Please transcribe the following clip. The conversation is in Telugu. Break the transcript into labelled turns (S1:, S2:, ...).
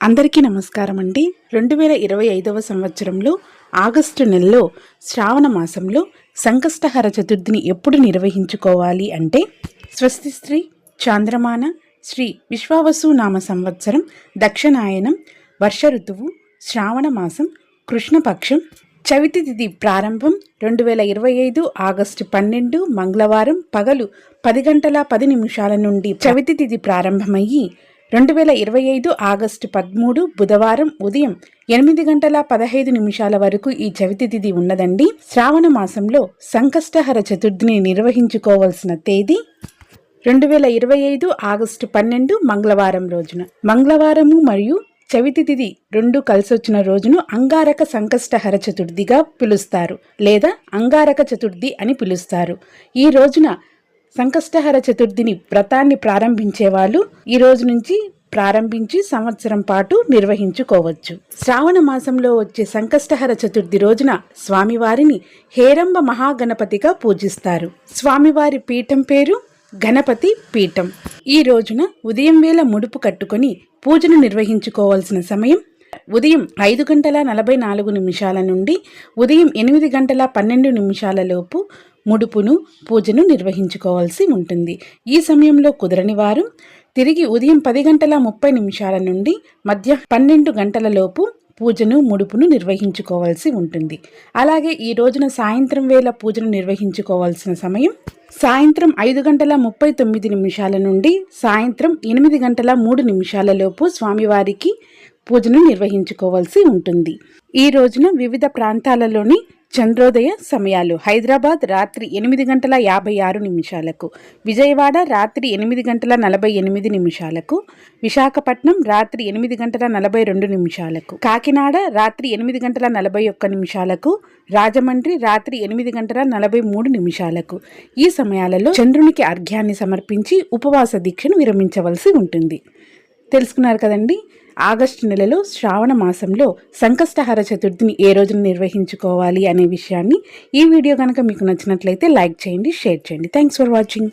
S1: అందరికీ నమస్కారం అండి రెండు వేల ఇరవై ఐదవ సంవత్సరంలో ఆగస్టు నెలలో శ్రావణ మాసంలో సంకష్టహర చతుర్థిని ఎప్పుడు నిర్వహించుకోవాలి అంటే స్వస్తి శ్రీ చాంద్రమాన శ్రీ విశ్వావసు నామ సంవత్సరం దక్షిణాయనం వర్ష ఋతువు శ్రావణ మాసం కృష్ణపక్షం చవితి తిథి ప్రారంభం రెండు వేల ఇరవై ఐదు ఆగస్టు పన్నెండు మంగళవారం పగలు పది గంటల పది నిమిషాల నుండి చవితి తిథి ప్రారంభమయ్యి రెండు వేల ఇరవై ఐదు ఆగస్టు పదమూడు బుధవారం ఉదయం ఎనిమిది గంటల పదహైదు నిమిషాల వరకు ఈ చవితి తిథి ఉన్నదండి. శ్రావణ మాసంలో సంకష్టహర చతుర్థిని నిర్వహించుకోవాల్సిన తేదీ రెండు వేల ఇరవై ఐదు ఆగస్టు పన్నెండు మంగళవారం రోజున. మంగళవారము మరియు చవితి తిథి రెండు కలిసొచ్చిన రోజును అంగారక సంకష్టహర చతుర్థిగా పిలుస్తారు లేదా అంగారక చతుర్థి అని పిలుస్తారు. ఈ రోజున సంకష్టహర చతుర్థిని వ్రతాన్ని ప్రారంభించే వాళ్ళు ఈ రోజు నుంచి ప్రారంభించి సంవత్సరం పాటు నిర్వహించుకోవచ్చు. శ్రావణ మాసంలో వచ్చే సంకష్టహర చతుర్థి రోజున స్వామివారిని హేరంబ మహాగణపతిగా పూజిస్తారు. స్వామివారి పీఠం పేరు గణపతి పీఠం. ఈ రోజున ఉదయం వేళ ముడుపు కట్టుకొని పూజను నిర్వహించుకోవాల్సిన సమయం ఉదయం ఐదు గంటల నలభై నాలుగు నిమిషాల నుండి ఉదయం ఎనిమిది గంటల పన్నెండు నిమిషాల లోపు ముడుపును పూజను నిర్వహించుకోవాల్సి ఉంటుంది. ఈ సమయంలో కుదరని వారు తిరిగి ఉదయం పది గంటల ముప్పై నిమిషాల నుండి మధ్య పన్నెండు గంటల లోపు పూజను ముడుపును నిర్వహించుకోవాల్సి ఉంటుంది. అలాగే ఈ రోజున సాయంత్రం వేళ పూజను నిర్వహించుకోవాల్సిన సమయం సాయంత్రం ఐదు గంటల ముప్పై తొమ్మిది నిమిషాల నుండి సాయంత్రం ఎనిమిది గంటల మూడు నిమిషాల లోపు స్వామివారికి పూజను నిర్వహించుకోవాల్సి ఉంటుంది. ఈ రోజున వివిధ ప్రాంతాలలోని చంద్రోదయ సమయాలు. హైదరాబాద్ రాత్రి ఎనిమిది గంటల యాభై ఆరు నిమిషాలకు. విజయవాడ రాత్రి ఎనిమిది గంటల నలభై ఎనిమిది నిమిషాలకు. విశాఖపట్నం రాత్రి ఎనిమిది గంటల నలభై రెండు నిమిషాలకు. కాకినాడ రాత్రి ఎనిమిది గంటల నలభై ఒక్క నిమిషాలకు. రాజమండ్రి రాత్రి ఎనిమిది గంటల నలభై మూడు నిమిషాలకు. ఈ సమయాలలో చంద్రునికి అర్ఘ్యాన్ని సమర్పించి ఉపవాస దీక్షను విరమించవలసి ఉంటుంది. తెలుసుకున్నారు కదండి. ఆగస్టు నెలలో శ్రావణ మాసంలో సంకష్టహార చతుర్థిని ఏ రోజున నిర్వహించుకోవాలి అనే విషయాన్ని ఈ వీడియో కనుక మీకు నచ్చినట్లయితే లైక్ చేయండి షేర్ చేయండి. Thanks for watching